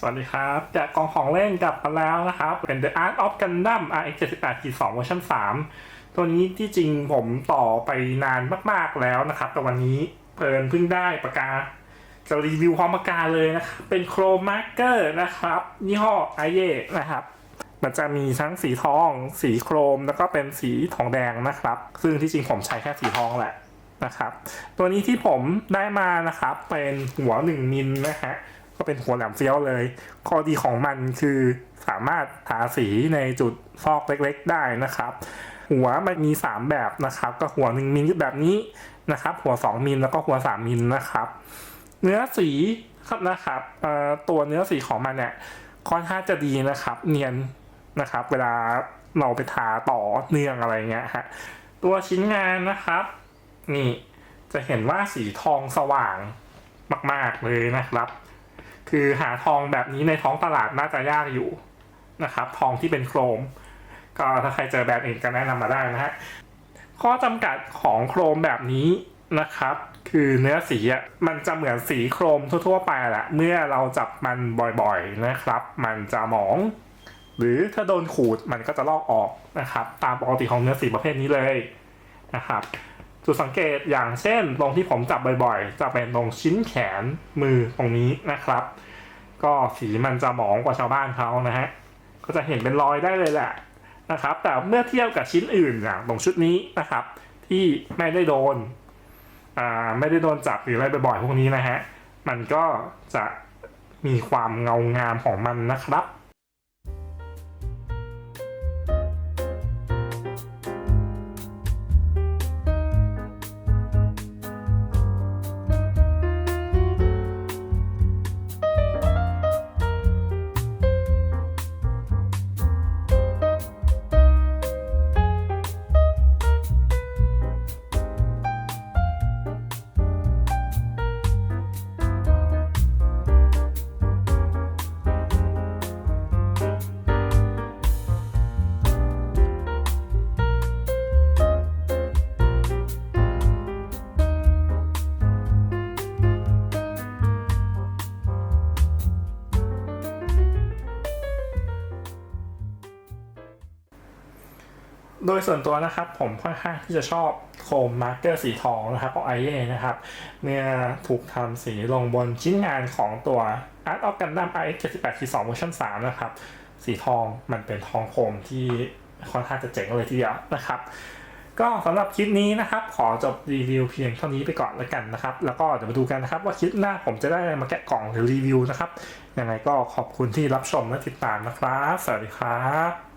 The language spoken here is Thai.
สวัสดีครับแกกองของเล่นกลับมาแล้วนะครับ เป็น The Art of Gundam RX 78 2เวอร์ชัน3ตัวนี้ที่จริงผมต่อไปนานมากๆแล้วนะครับ แต่วันนี้เพลินเพิ่งได้ปากกา จะรีวิวพร้อมปากกาเลยนะครับเป็นโครมาร์เกอร์นะครับยี่ห้อไอเย่นะครับ มันจะมีทั้งสีทอง สีโครมแล้วก็เป็นสีทองแดงนะครับ ซึ่งที่จริงผมใช้แค่สีทองแหละนะครับ ตัวนี้ที่ผมได้มานะครับ เป็นหัว 1มิลนะฮะ ก็เป็นหัวแหลมเฟี้ยวเลย ข้อดีของมันคือสามารถทาสีในจุดซอกเล็กๆได้นะครับ หัวมันมี 3 แบบนะครับ ก็หัว 1มิลแบบนี้นะครับ หัว 2มิลแล้วก็หัว 3มิลนะครับ เนื้อสีครับนะครับตัวเนื้อสีของมันเนี่ยค่อนข้างจะดีนะครับ เนียนนะครับ เวลาเราไปทาต่อเนื่องอะไรเงี้ยฮะตัวชิ้นงานนะครับ นี่จะเห็นว่าสีทองสว่างมาก ๆ เลยนะครับ คือหาทองแบบนี้ในท้องตลาดน่าจะยากอยู่นะครับ ทองที่เป็นโครม ก็ถ้าใครเจอแบบอื่นก็แนะนำมาได้นะฮะข้อจำกัดของโครมแบบนี้นะครับ คือเนื้อสีอะมันจะเหมือนสีโครมทั่ว ๆ ไปแหละเมื่อเราจับมันบ่อยๆนะครับ มันจะหมอง หรือถ้าโดนขูดมันก็จะลอกออกนะครับ ตามปกติของเนื้อสีประเภทนี้เลยนะครับ จุดสังเกตอย่างเช่น ตรงที่ผมจับบ่อยๆ จะเป็นตรงชิ้นแขนมือตรงนี้นะครับ ก็สีมันจะหมองกว่าชาวบ้านเขานะฮะก็จะเห็นเป็นรอยได้เลยแหละนะครับ แต่เมื่อเทียบกับชิ้นอื่นอย่างตรงชุดนี้นะครับ ที่ไม่ได้โดนอ่าไม่ได้โดนจับหรืออะไรบ่อยๆพวกนี้นะฮะมันก็จะมีความเงางามของมันนะครับ โดยส่วนตัวนะครับผมค่อนข้างที่จะชอบโคมมาร์กเกอร์สีทองนะครับของไอเย่นะครับเมื่อถูกทำสีลงบนชิ้นงานของตัว Art of Gundam RX 78 2เวอร์ชัน3นะครับสีทองมันเป็นทองโคมที่ค่อนข้างจะเจ๋งเลยทีเดียวนะครับก็สำหรับคลิปนี้นะครับ ขอจบรีวิวเพียงเท่านี้ไปก่อนแล้วกันนะครับ แล้วก็เดี๋ยวมาดูกันนะครับ ว่าคลิปหน้าผมจะได้มาแกะกล่องหรือรีวิวนะครับยังไงก็ขอบคุณที่รับชมและติดตามนะครับ สวัสดีครับ